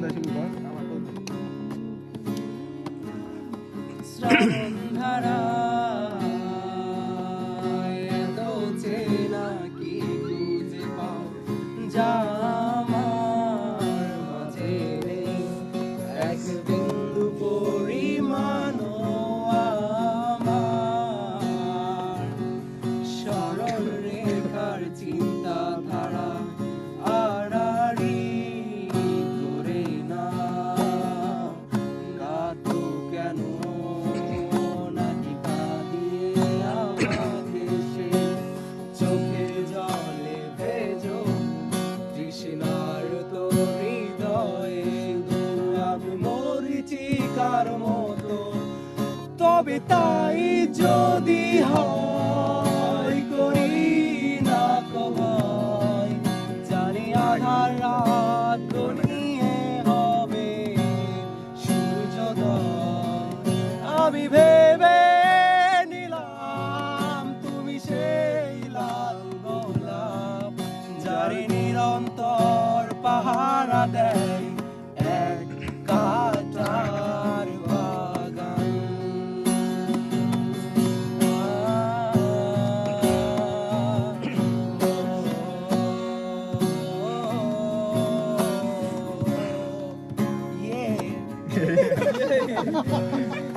কোনটা শুরু কর আমার কোনটা শ্রদ্ধারা এত চেনা কি বুঝে পাও যা চিন্তা মরিচিকার মতো। তবে তাই যদি হয় করি না কবাই জানি আধার রাত গনিয়ে হবে সূর্যোদয় আমি ভেবে নিলাম তুমি সেই লাল গোলাপ, যারে নিরন্তর পাহারা দেয়। ハハハハ!